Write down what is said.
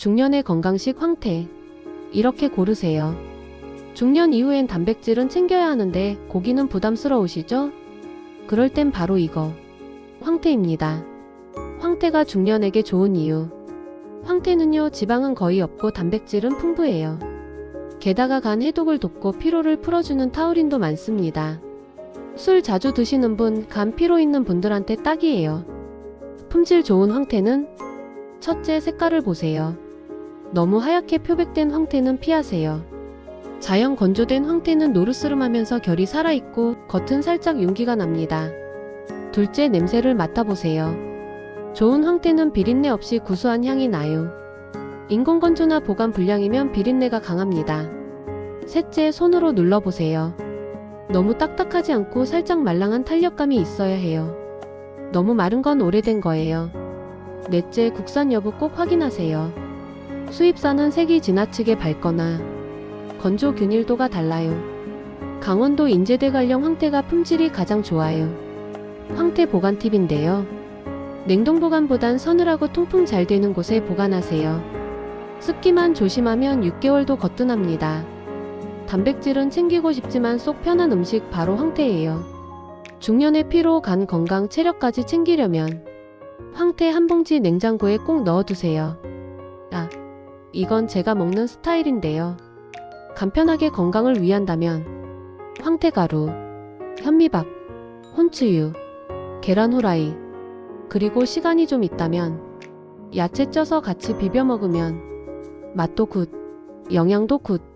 중년의 건강식 황태. 이렇게 고르세요. 중년 이후엔 단백질은 챙겨야 하는데 고기는 부담스러우시죠? 그럴 땐 바로 이거. 황태입니다. 황태가 중년에게 좋은 이유. 황태는요, 지방은 거의 없고 단백질은 풍부해요. 게다가 간 해독을 돕고 피로를 풀어주는 타우린도 많습니다. 술 자주 드시는 분, 간 피로 있는 분들한테 딱이에요. 품질 좋은 황태는 첫째 색깔을 보세요. 너무 하얗게 표백된 황태는 피하세요. 자연 건조된 황태는 노르스름하면서 결이 살아있고 겉은 살짝 윤기가 납니다. 둘째 냄새를 맡아보세요. 좋은 황태는 비린내 없이 구수한 향이 나요. 인공 건조나 보관 불량이면 비린내가 강합니다. 셋째 손으로 눌러보세요. 너무 딱딱하지 않고 살짝 말랑한 탄력감이 있어야 해요. 너무 마른 건 오래된 거예요. 넷째 국산 여부 꼭 확인하세요. 수입산은 색이 지나치게 밝거나 건조 균일도가 달라요. 강원도 인제대 관령 황태가 품질이 가장 좋아요. 황태 보관 팁인데요. 냉동 보관보단 서늘하고 통풍 잘 되는 곳에 보관하세요. 습기만 조심하면 6개월도 거뜬합니다. 단백질은 챙기고 싶지만 속 편한 음식 바로 황태예요. 중년의 피로, 간 건강, 체력까지 챙기려면 황태 한 봉지 냉장고에 꼭 넣어두세요. 아, 이건 제가 먹는 스타일인데요. 간편하게 건강을 위한다면 황태가루, 현미밥, 혼추유, 계란 후라이, 그리고 시간이 좀 있다면 야채 쪄서 같이 비벼 먹으면 맛도 굿, 영양도 굿.